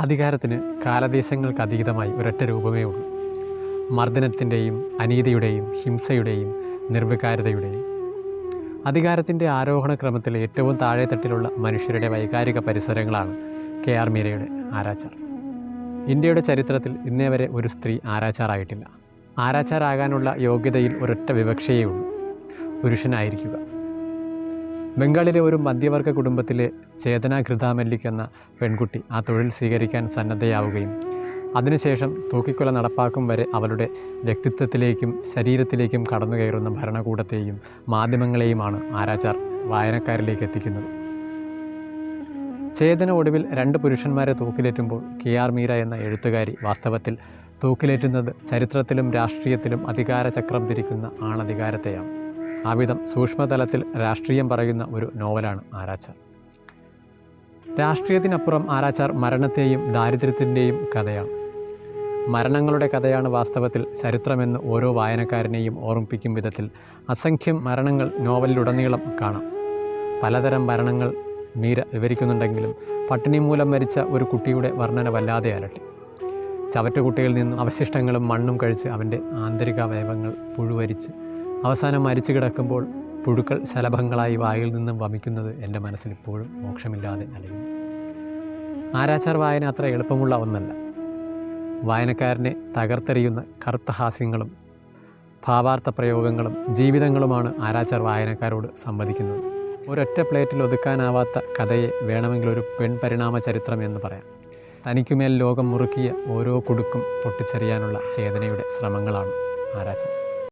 അധികാരത്തിന് കാലദേശങ്ങൾക്ക് അതീതമായി ഒരൊറ്റ രൂപമേ ഉള്ളൂ. മർദ്ദനത്തിന്റെയും അനീതിയുടെയും ഹിംസയുടെയും നിർവികാരതയുടെയും. അധികാരത്തിന്റെ ആരോഹണ ക്രമത്തിൽ ഏറ്റവും താഴെത്തട്ടിലുള്ള മനുഷ്യരുടെ വൈകാരിക പരിസരങ്ങളാണ് കെ ആർ മീരയുടെ ആരാച്ചാർ. ഇന്ത്യയുടെ ചരിത്രത്തിൽ ഇന്നേ വരെ ഒരു സ്ത്രീ ആരാച്ചാറായിട്ടില്ല. ആരാച്ചാറാകാനുള്ള യോഗ്യതയിൽ ഒരൊറ്റ വിവക്ഷയേ ഉള്ളൂ. പുരുഷനായിരിക്കുക. ബംഗാളിലെ ഒരു മധ്യവർഗ കുടുംബത്തിലെ ചേതന ഘൃതാമല്ലിക് എന്ന പെൺകുട്ടി ആ തൊഴിൽ സ്വീകരിക്കാൻ സന്നദ്ധയാവുകയും അതിനുശേഷം തൂക്കിക്കൊല നടപ്പാക്കും വരെ അവളുടെ വ്യക്തിത്വത്തിലേക്കും ശരീരത്തിലേക്കും കടന്നു കയറുന്ന ഭരണകൂടത്തെയും മാധ്യമങ്ങളെയുമാണ് ആരാച്ചാർ വായനക്കാരിലേക്ക് എത്തിക്കുന്നത്. ചേതന ഒടുവിൽ രണ്ട് പുരുഷന്മാരെ തൂക്കിലേറ്റുമ്പോൾ കെ ആർ മീര എന്ന എഴുത്തുകാരി വാസ്തവത്തിൽ തൂക്കിലേറ്റുന്നത് ചരിത്രത്തിലും രാഷ്ട്രീയത്തിലും അധികാരചക്രം തിരിക്കുന്ന ആണധികാരത്തെയാണ്. ആവിധം സൂക്ഷ്മതലത്തിൽ രാഷ്ട്രീയം പറയുന്ന ഒരു നോവലാണ് ആരാച്ചാർ. രാഷ്ട്രീയത്തിനപ്പുറം ആരാച്ചാർ മരണത്തെയും ദാരിദ്ര്യത്തിന്റെയും കഥയാണ്. മരണങ്ങളുടെ കഥയാണ് വാസ്തവത്തിൽ ചരിത്രമെന്ന് ഓരോ വായനക്കാരനെയും ഓർമ്മിപ്പിക്കും വിധത്തിൽ അസംഖ്യം മരണങ്ങൾ നോവലിലുടനീളം കാണാം. പലതരം മരണങ്ങൾ മീര വിവരിക്കുന്നുണ്ടെങ്കിലും പട്ടിണി മൂലം മരിച്ച ഒരു കുട്ടിയുടെ വർണന വല്ലാതെ അലട്ടി. ചവറ്റുകുട്ടിയിൽ നിന്നും അവശിഷ്ടങ്ങളും മണ്ണും കഴിച്ച് അവന്റെ ആന്തരികാവയവങ്ങൾ പുഴുവരിച്ച് അവസാനം മരിച്ചു കിടക്കുമ്പോൾ പുഴുക്കൾ ശലഭങ്ങളായി വായിൽ നിന്നും വമിക്കുന്നത് എന്റെ മനസ്സിൽ ഇപ്പോഴും മോക്ഷമില്ലാതെ അലയുന്നു ആരാച്ചാർ വായന അത്ര എളുപ്പമുള്ള ഒന്നല്ല. വായനക്കാരനെ തകർത്തെറിയുന്ന കർത്തഹാസ്യങ്ങളും ഭാവാർത്ഥ പ്രയോഗങ്ങളും ജീവിതങ്ങളുമാണ് ആരാച്ചാർ വായനക്കാരോട് സംവദിക്കുന്നത്. ഒരൊറ്റ പ്ലേറ്റിൽ ഒതുക്കാനാവാത്ത കഥയെ വേണമെങ്കിൽ ഒരു പെൺപരിണാമ ചരിത്രം എന്ന് പറയാം. തനിക്കുമേൽ ലോകം മുറുക്കിയ ഓരോ കുടുക്കും പൊട്ടിച്ചെറിയാനുള്ള ചേതനയുടെ ശ്രമങ്ങളാണ് ആരാച്ചാർ.